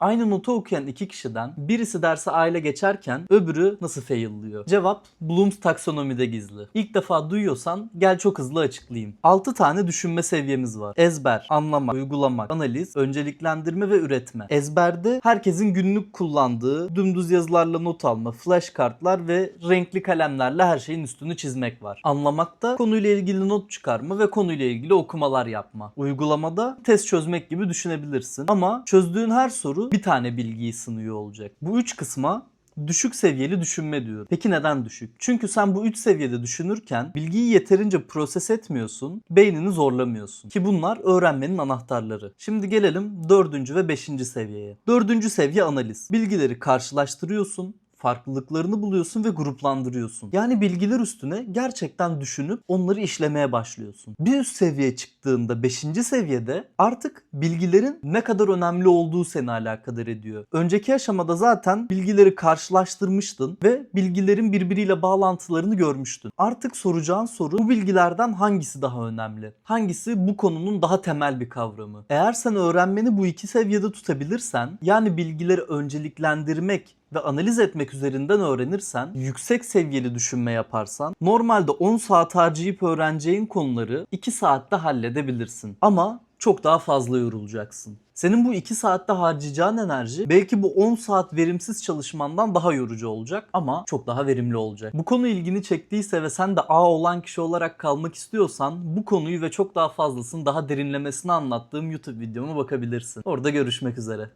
Aynı notu okuyan iki kişiden birisi derse aile geçerken öbürü nasıl faillıyor? Cevap Bloom's taksonomide gizli. İlk defa duyuyorsan gel çok hızlı açıklayayım. 6 tane düşünme seviyemiz var. Ezber, anlamak, uygulamak, analiz, önceliklendirme ve üretme. Ezberde herkesin günlük kullandığı dümdüz yazılarla not alma, flash kartlar ve renkli kalemlerle her şeyin üstünü çizmek var. Anlamakta konuyla ilgili not çıkarma ve konuyla ilgili okumalar yapma. Uygulamada test çözmek gibi düşünebilirsin. Ama çözdüğün her soru bir tane bilgiyi sınıyor olacak. Bu üç kısma düşük seviyeli düşünme diyor. Peki neden düşük? Çünkü sen bu üç seviyede düşünürken bilgiyi yeterince proses etmiyorsun, beynini zorlamıyorsun. Ki bunlar öğrenmenin anahtarları. Şimdi gelelim dördüncü ve beşinci seviyeye. Dördüncü seviye analiz. Bilgileri karşılaştırıyorsun, farklılıklarını buluyorsun ve gruplandırıyorsun. Yani bilgiler üstüne gerçekten düşünüp onları işlemeye başlıyorsun. Bir üst seviye çıktığında 5. seviyede artık bilgilerin ne kadar önemli olduğu seni alakadar ediyor. Önceki aşamada zaten bilgileri karşılaştırmıştın ve bilgilerin birbiriyle bağlantılarını görmüştün. Artık soracağın soru bu bilgilerden hangisi daha önemli? Hangisi bu konunun daha temel bir kavramı? Eğer sen öğrenmeni bu iki seviyede tutabilirsen yani bilgileri önceliklendirmek ve analiz etmek üzerinden öğrenirsen, yüksek seviyeli düşünme yaparsan, normalde 10 saat harcayıp öğreneceğin konuları 2 saatte halledebilirsin. Ama çok daha fazla yorulacaksın. Senin bu 2 saatte harcayacağın enerji belki bu 10 saat verimsiz çalışmandan daha yorucu olacak ama çok daha verimli olacak. Bu konu ilgini çektiyse ve sen de A olan kişi olarak kalmak istiyorsan bu konuyu ve çok daha fazlasını daha derinlemesine anlattığım YouTube videoma bakabilirsin. Orada görüşmek üzere.